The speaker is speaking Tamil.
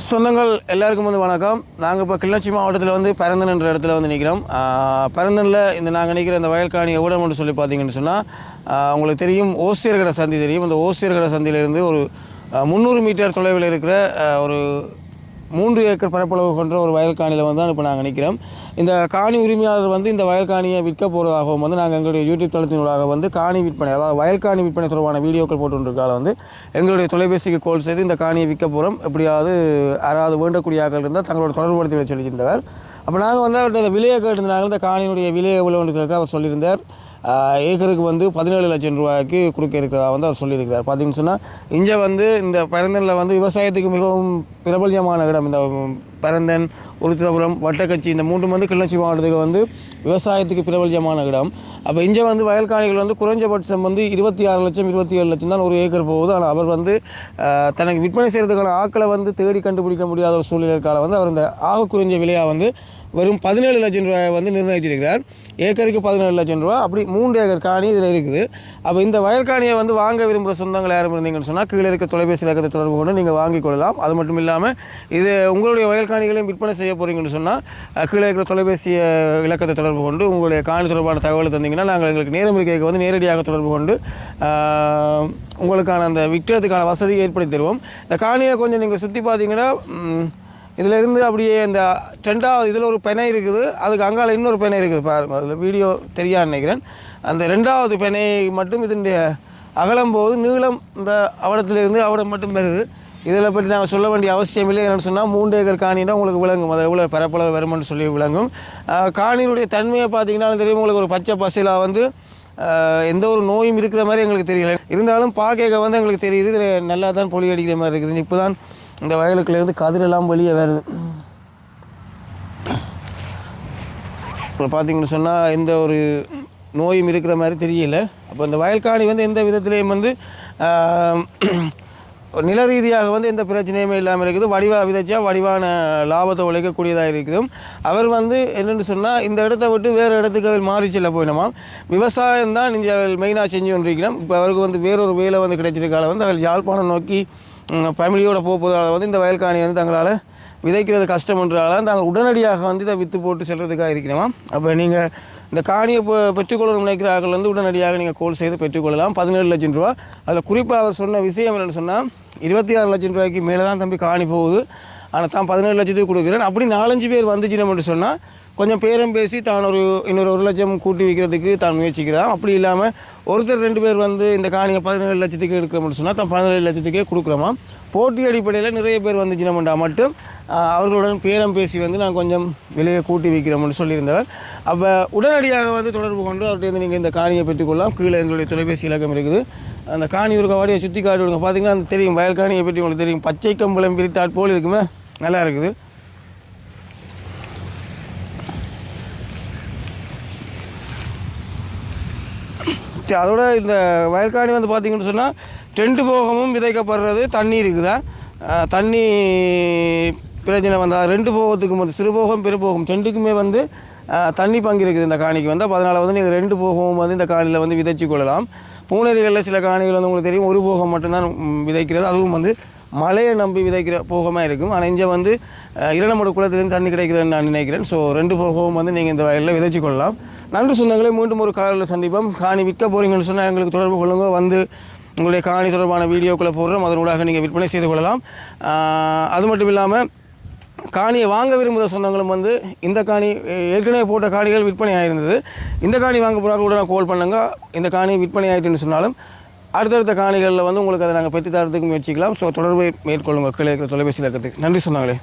சொந்தங்கள் எல்லாருக்கும் வந்து வணக்கம். நாங்கள் இப்போ கிளச்சி மாவட்டத்தில் வந்து பரந்தன் என்ற இடத்துல வந்து நிற்கிறோம் பரந்தனில் இந்த நாங்கள் நிற்கிற இந்த வயல்காணி எவ்வளோ மட்டும் சொல்லி பார்த்தீங்கன்னு சொன்னால் உங்களுக்கு தெரியும் ஓசியர்கடை சந்தி தெரியும். அந்த ஓசியர்கடை சந்தியிலேருந்து ஒரு முந்நூறு மீட்டர் தொலைவில் இருக்கிற ஒரு மூன்று ஏக்கர் பரப்பளவு கொண்ட ஒரு வயல் காணியில் வந்து இப்போ நாங்கள் நிற்கிறோம் இந்த காணி உரிமையாளர் வந்து இந்த வயல் காணியை விற்க போகிறதாகவும் வந்து நாங்கள் எங்களுடைய யூடியூப் தளத்தினூடாக வந்து காணி விற்பனை அதாவது வயல் காணி விற்பனை தொடர்பான வீடியோக்கள் போட்டுருக்கால வந்து எங்களுடைய தொலைபேசிக்கு கால் செய்து இந்த காணியை விற்க போகிறோம் எப்படியாவது யாராவது வேண்டக்கூடிய ஆக்கள் இருந்தால் தங்களோட தொடர்புபடுத்தி வச்சு சொல்லியிருந்தவர் அப்போ நாங்கள் வந்து அவர்கிட்ட விலையை கேட்டிருந்தாங்க. இந்த காணியினுடைய விலையை எவ்வளோன்னு கேட்க அவர் சொல்லியிருந்தார். ஏக்கருக்கு வந்து பதினேழு லட்சம் ரூபாய்க்கு கொடுக்க இருக்கிறதா வந்து அவர் சொல்லியிருக்கிறார். பார்த்தீங்கன்னு சொன்னால் இங்கே வந்து இந்த பரந்தனில் வந்து விவசாயத்துக்கு மிகவும் பிரபல்யமான இடம். இந்த பரந்தன் உருத்திரபுரம் வட்டக்கட்சி இந்த மூன்று வந்து கிளர்ச்சி மாவட்டத்துக்கு வந்து விவசாயத்துக்கு பிரபல்யமான இடம். அப்போ இங்கே வந்து வயல்காணிகள் வந்து குறைஞ்சபட்சம் வந்து இருபத்தி ஆறு லட்சம் இருபத்தி ஏழு லட்சம் தான் ஒரு ஏக்கர் போகுது. ஆனால் அவர் வந்து தனக்கு விற்பனை செய்கிறதுக்கான ஆக்களை வந்து தேடி கண்டுபிடிக்க முடியாத ஒரு சூழ்நிலைக்கால வந்து அவர் இந்த ஆக குறைஞ்ச விலையாக வந்து வெறும் பதினேழு லட்சம் ரூபாயை வந்து நிர்ணயிச்சிருக்கிறார். ஏக்கருக்கு பதினேழு லட்சம் ரூபா. அப்படி மூன்று ஏக்கர் காணி இதில் இருக்குது. அப்போ இந்த வயல்காணியை வந்து வாங்க விரும்புகிற சொந்தங்கள் யாரும் இருந்தீங்கன்னு சொன்னால் கீழே இருக்க தொலைபேசி இலக்கத்தை தொடர்பு கொண்டு நீங்கள் வாங்கிக் கொள்ளலாம். அது மட்டும் இல்லாமல் இது உங்களுடைய வயல்காணிகளையும் விற்பனை செய்ய போகிறீங்கன்னு சொன்னால் கீழே இருக்கிற தொலைபேசி இலக்கத்தை தொடர்பு கொண்டு உங்களுடைய காணி தொடர்பான தகவல் தந்தீங்கன்னா நாங்கள் எங்களுக்கு நேரம் இருக்கைக்கு வந்து நேரடியாக தொடர்பு கொண்டு உங்களுக்கான அந்த விற்கிறதுக்கான வசதியை ஏற்படுத்தி தருவோம். இந்த காணியை கொஞ்சம் நீங்கள் சுற்றி பார்த்தீங்கன்னா இதிலேருந்து அப்படியே இந்த ரெண்டாவது இதில் ஒரு பெனை இருக்குது. அதுக்கு அங்கால இன்னொரு பெனை இருக்குது பாருங்கள் அதில் வீடியோ தெரியாது நினைக்கிறேன். அந்த ரெண்டாவது பெனை மட்டும் இதனுடைய அகலம் போது நீளம் இந்த அவடத்திலிருந்து அவடம் மட்டும் பெறுது இதில் பற்றி நாங்கள் சொல்ல வேண்டிய அவசியம் இல்லை. என்னென்னு சொன்னால் மூன்று ஏக்கர் காணினா உங்களுக்கு விளங்கும். அது எவ்வளோ பரப்பளவு வருமானு சொல்லி விளங்கும். காணியினுடைய தன்மையை பார்த்தீங்கன்னா தெரியும். உங்களுக்கு ஒரு பச்சை பசையில் வந்து எந்த ஒரு நோயும் இருக்கிற மாதிரி எங்களுக்கு தெரியல. இருந்தாலும் பார்க்க வந்து எங்களுக்கு தெரியுது. இதில் நல்லா தான் பொலி அடிக்கிற மாதிரி இருக்குது. இப்போ தான் இந்த வயலுக்குள்ளேருந்து கதிரெல்லாம் வெளியே வருது. இப்போ பார்த்தீங்கன்னு சொன்னால் எந்த ஒரு நோயும் இருக்கிற மாதிரி தெரியல. அப்போ இந்த வயல்காணி வந்து எந்த விதத்துலேயும் வந்து நில ரீதியாக வந்து எந்த பிரச்சனையுமே இல்லாமல் இருக்குது. வடிவா விதைச்சா வடிவான லாபத்தை உழைக்கக்கூடியதாக இருக்குது அவர் வந்து என்னென்னு சொன்னால் இந்த இடத்த விட்டு வேறு இடத்துக்கு அவர் மாறி செல்ல போயினோமா? விவசாயம் தான் இங்கே மெயினாக செஞ்சு கொண்டிருக்கிறோம். இப்போ அவருக்கு வந்து வேறொரு வேலை வந்து கிடைச்சிருக்கால வந்து அவர் யாழ்ப்பாணம் நோக்கி ஃபேமிலியோடு போக போகிறதால வந்து இந்த வயல்காணி வந்து தங்களால் விதைக்கிறது கஷ்டம்ன்றதால நாங்கள் உடனடியாக வந்து இதை விற்று போட்டு செல்கிறதுக்காக இருக்கிறோமா அப்போ நீங்கள் இந்த காணியை இப்போ பெற்றுக்கொள்ளணும் நினைக்கிறார்கள் வந்து உடனடியாக நீங்கள் கோல் செய்து பெற்றுக்கொள்ளலாம். பதினேழு லட்சம் ரூபா. அதில் குறிப்பாக அவர் சொன்ன விஷயம் என்னென்னு சொன்னால் இருபத்தி ஆறு லட்சம் ரூபாய்க்கு மேலே தான் தம்பி காணி போகுது. ஆனால் தான் பதினேழு லட்சத்துக்கு கொடுக்குறேன். அப்படி நாலஞ்சு பேர் வந்துச்சுன்னு சொன்னால் கொஞ்சம் பேரம் பேசி தான் ஒரு இன்னொரு ஒரு லட்சம் கூட்டி வைக்கிறதுக்கு தான் முயற்சிக்கிறான். அப்படி இல்லாமல் ஒருத்தர் ரெண்டு பேர் வந்து இந்த காணியை பதினேழு லட்சத்துக்கு எடுக்கிறோம்னு சொன்னால் தான் பதினேழு லட்சத்துக்கே கொடுக்குறோமா? போட்டி அடிப்படையில் நிறைய பேர் வந்துச்சுனமெண்டா மட்டும் அவர்களுடன் பேரம் பேசி வந்து நான் கொஞ்சம் விலையை கூட்டி வைக்கிறோம்னு சொல்லியிருந்தவர். அப்போ உடனடியாக வந்து தொடர்பு கொண்டு அவர்கிட்ட நீங்கள் இந்த காணியை பெற்றுக்கொள்ளலாம். கீழே எங்களுடைய தொலைபேசி இலக்கம் இருக்குது. அந்த காணி ஒரு வாடியை சுற்றி காட்டி விடுங்க. பார்த்தீங்கன்னா அந்த தெரியும் வயல் காணியை பற்றி உங்களுக்கு தெரியும். பச்சை கம்பளம் பிரித்தாற் போல் இருக்குமே. நல்லா இருக்குது சரி, அதோட இந்த வயல்காணி வந்து பார்த்தீங்கன்னு சொன்னால் டென்ட்டு போகமும் விதைக்கப்படுறது தண்ணி இருக்குதான் தண்ணி பிரச்சனை வந்தால் ரெண்டு போகத்துக்கும் வந்து சிறுபோகம் பெருபோகம் பெரு ரெண்டுக்குமே வந்து தண்ணி பங்கு இருக்குது இந்த காணிக்கு வந்து. அப்போ அதனால் வந்து நீங்கள் ரெண்டு போகமும் வந்து இந்த காணியில் வந்து விதைச்சு கொள்ளலாம். பூனரிகளில் சில காணிகள் வந்து உங்களுக்கு தெரியும் ஒரு போகம் மட்டும்தான் விதைக்கிறது அதுவும் வந்து மழையை நம்பி விதைக்கிற போகமாக இருக்கும். ஆனால் இங்கே வந்து அஹ், குளத்துலேருந்து தண்ணி கிடைக்குதுன்னு நான் நினைக்கிறேன். ஸோ ரெண்டு போகவும் வந்து நீங்கள் இந்த வயலில் விதைச்சு கொள்ளலாம் நன்றி சொந்தங்களே மீண்டும் ஒரு காலையில் சந்திப்போம். காணி விற்க போகிறீங்கன்னு சொன்னால் எங்களுக்கு தொடர்பு கொள்ளுங்க. வந்து உங்களுடைய காணி தொடர்பான வீடியோக்களை போடுறோம். அதனூடாக நீங்கள் விற்பனை செய்து கொள்ளலாம். அது மட்டும் இல்லாமல் காணியை வாங்க விரும்புகிற சொந்தங்களும் வந்து இந்த காணி ஏற்கனவே போட்ட காணிகள் விற்பனை ஆயிருந்தது. இந்த காணி வாங்க போகிறாங்க உடனே கால் பண்ணுங்க. இந்த காணி விற்பனை ஆகிட்டுன்னு சொன்னாலும் அடுத்தடுத்த காணிகளில் வந்து உங்களுக்கு அதை நாங்கள் பெற்று தரத்துக்கு முயற்சிக்கலாம். ஸோ தொடர்பை மேற்கொள்ளுங்கள். கீழே இருக்கிற தொலைபேசியில் இருக்கிறதுக்கு. நன்றி சொன்னாங்களே.